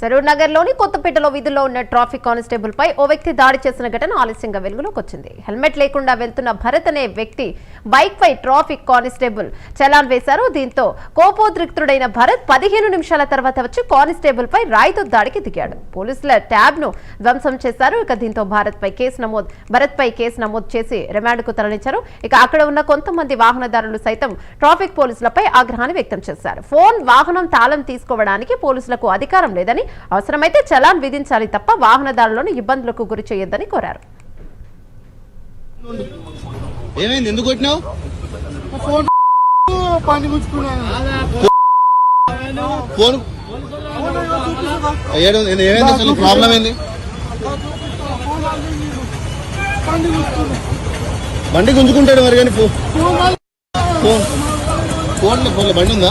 సరూర్ నగర్లోని కొత్తపేటలో విధుల్లో ఉన్న ట్రాఫిక్ కానిస్టేబుల్ పై ఓ వ్యక్తి దాడి చేసిన ఘటన ఆలస్యంగా వెలుగులోకి వచ్చింది. హెల్మెట్ లేకుండా వెళ్తున్న భరత్ అనే వ్యక్తి బైక్ పై ట్రాఫిక్ కానిస్టేబుల్ చలాన్ వేశారు. దీంతో కోపోద్రిక్తుడైన భరత్ పదిహేను నిమిషాల తర్వాత వచ్చి కానిస్టేబుల్ పై రాయితో దాడికి దిగాడు. పోలీసుల ట్యాబ్ను ధ్వంసం చేశారు. ఇక దీంతో భారత్ పై కేసు నమోదు భరత్ పై కేసు నమోదు చేసి రిమాండ్కు తరలించారు. ఇక అక్కడ ఉన్న కొంతమంది వాహనదారులు సైతం ట్రాఫిక్ పోలీసులపై ఆగ్రహాన్ని వ్యక్తం చేశారు. ఫోన్ వాహనం తాళం తీసుకోవడానికి పోలీసులకు అధికారం లేదని అవసరమైతే చలాన్ విధించాలి తప్ప వాహనదారులను ఇబ్బందులకు గురి చేయొద్దని కోరారు. ఏమైంది? ఎందుకు కొట్టినావు? ఫోన్ పని గుచ్చుకున్నాను ఫోన్ ఏడు- ఏమైంది? అసలు ప్రాబ్లం ఏంది? పని గుచ్చుకున్నాను బండి గుంజుకుంటాడు మరి కానీ ఫోన్ ఫోన్ ఫోన్లో బండి ఉందా?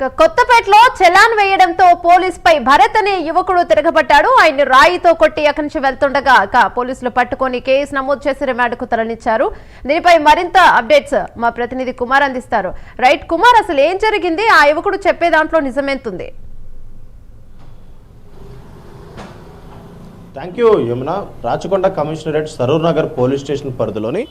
కొత్తపేటలో చలాన్ వేయడంతో పోలీస్ పై భరత్ అనే యువకుడు తిరగబట్టాడు ఆయన్ని రాయితో కొట్టి అక్కడి నుంచి వెళ్తుండగా పోలీసులు పట్టుకొని కేసు నమోదు చేసి రిమాండ్కు తరలించారు. దీనిపై మరింత అప్డేట్స్ మా ప్రతినిధి కుమార్ అందిస్తారు. రైట్ కుమార్ అసలు ఏం జరిగింది? ఆ యువకుడు చెప్పే దాంట్లో నిజమేంతుంది. Thank you Yamuna. Rachakonda commissionerate Saroor Nagar police station పరిధిలోని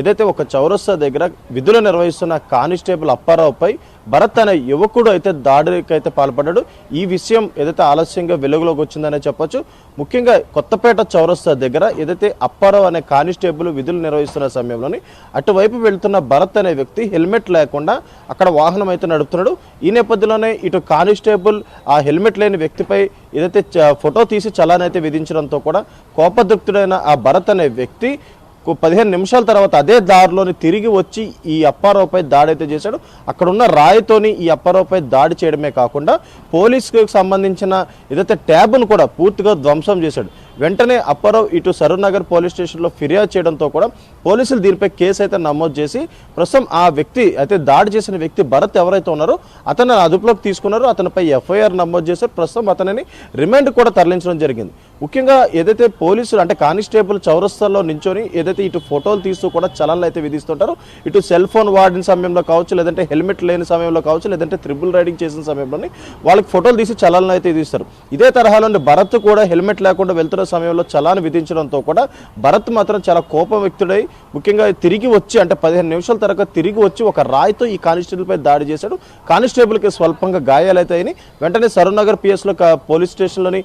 ఏదైతే ఒక చౌరస్తా దగ్గర విధులు నిర్వహిస్తున్న కానిస్టేబుల్ అప్పారావుపై భరత్ అనే యువకుడు అయితే దాడికి అయితే పాల్పడ్డాడు. ఈ విషయం ఏదైతే ఆలస్యంగా వెలుగులోకి వచ్చిందనే చెప్పొచ్చు. ముఖ్యంగా కొత్తపేట చౌరస్తా దగ్గర ఏదైతే అప్పారావు అనే కానిస్టేబుల్ విధులు నిర్వహిస్తున్న సమయంలోని అటువైపు వెళ్తున్న భరత్ అనే వ్యక్తి హెల్మెట్ లేకుండా అక్కడ వాహనం అయితే నడుపుతున్నాడు. ఈ నేపథ్యంలోనే ఇటు కానిస్టేబుల్ ఆ హెల్మెట్ లేని వ్యక్తిపై ఏదైతే చ- ఫోటో తీసి చలాన్ అయితే విధించడంతో కూడా కోపదృక్తుడైన ఆ భరత్ అనే వ్యక్తి పదిహేను నిమిషాల తర్వాత అదే దారిలోని తిరిగి వచ్చి ఈ అప్పారావుపై దాడి అయితే చేశాడు. అక్కడ ఉన్న రాయితోని ఈ అప్పారావుపై దాడి చేయడమే కాకుండా పోలీసుకు సంబంధించిన ఏదైతే ట్యాబ్ను కూడా పూర్తిగా ధ్వంసం చేశాడు. వెంటనే అప్పారావు ఇటు సరూర్నగర్ పోలీస్ స్టేషన్లో ఫిర్యాదు చేయడంతో కూడా పోలీసులు దీనిపై కేసు అయితే నమోదు చేసి ప్రస్తుతం ఆ వ్యక్తి అయితే దాడి చేసిన వ్యక్తి భరత్ ఎవరైతే ఉన్నారో అతను అదుపులోకి తీసుకున్నారో అతనిపై ఎఫ్ఐఆర్ నమోదు చేశారు. ప్రస్తుతం అతనిని రిమాండ్ కూడా తరలించడం జరిగింది. ముఖ్యంగా ఏదైతే పోలీసులు అంటే కానిస్టేబుల్ చౌరస్తాల్లో నించొని ఏదైతే ఇటు ఫోటోలు తీస్తూ కూడా చలన్లు అయితే విధిస్తుంటారో ఇటు సెల్ ఫోన్ వాడిన సమయంలో కావచ్చు లేదంటే హెల్మెట్ లేని సమయంలో కావచ్చు లేదంటే త్రిబుల్ రైడింగ్ చేసిన సమయంలోని వాళ్ళకి ఫోటోలు తీసి చలనలు అయితే ఇదిస్తారు ఇదే తరహాలోని భరత్ కూడా హెల్మెట్ లేకుండా వెళ్తున్న సమయంలో చలాన్ విధించడంతో కూడా భరత్ మాత్రం చాలా కోపం వ్యక్తుడై ముఖ్యంగా తిరిగి వచ్చి అంటే పదిహేను నిమిషాల తర్వాత తిరిగి వచ్చి ఒక రాయితో ఈ కానిస్టేబుల్ పై దాడి చేశాడు. కానిస్టేబుల్కి స్వల్పంగా గాయాలైతే వెంటనే సరూర్నగర్ పిఎస్లో పోలీస్ స్టేషన్లోని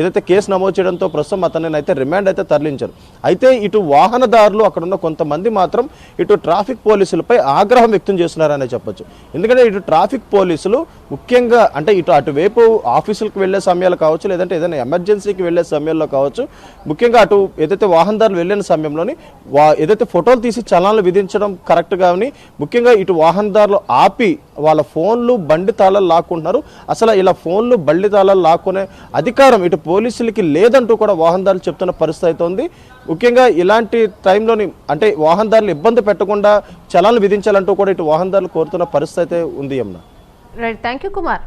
ఏదైతే కేసు నమోదు చేయడంతో ప్రస్తుతం అతనిని అయితే రిమాండ్ అయితే తరలించారు. అయితే ఇటు వాహనదారులు అక్కడ ఉన్న కొంతమంది మాత్రం ఇటు ట్రాఫిక్ పోలీసులపై ఆగ్రహం వ్యక్తం చేస్తున్నారనే చెప్పొచ్చు. ఎందుకంటే ఇటు ట్రాఫిక్ పోలీసులు ముఖ్యంగా అంటే ఇటు అటువైపు ఆఫీసులకు వెళ్ళే సమయాలు కావచ్చు లేదంటే ఏదైనా ఎమర్జెన్సీకి వెళ్ళే సమయంలో కావచ్చు. ముఖ్యంగా అటు ఏదైతే వాహనదారులు వెళ్ళిన సమయంలోని వా ఏదైతే ఫోటోలు తీసి చలనాలు విధించడం కరెక్ట్ కానీ ముఖ్యంగా ఇటు వాహనదారులు ఆపి వాళ్ళ ఫోన్లు బండి తాళాలు లాక్కుంటున్నారు. అసలు ఇలా ఫోన్లు బండి తాళాలు లాక్కునే అధికారం ఇటు పోలీసులకి లేదంటూ కూడా వాహనదారులు చెప్తున్న పరిస్థితి అయితే ఉంది. ముఖ్యంగా ఇలాంటి టైంలోని అంటే వాహనదారులు ఇబ్బంది పెట్టకుండా చలాన్లు విధించాలంటూ కూడా ఇటు వాహనదారులు కోరుతున్న పరిస్థితి అయితే ఉంది Yamuna right thank you Kumar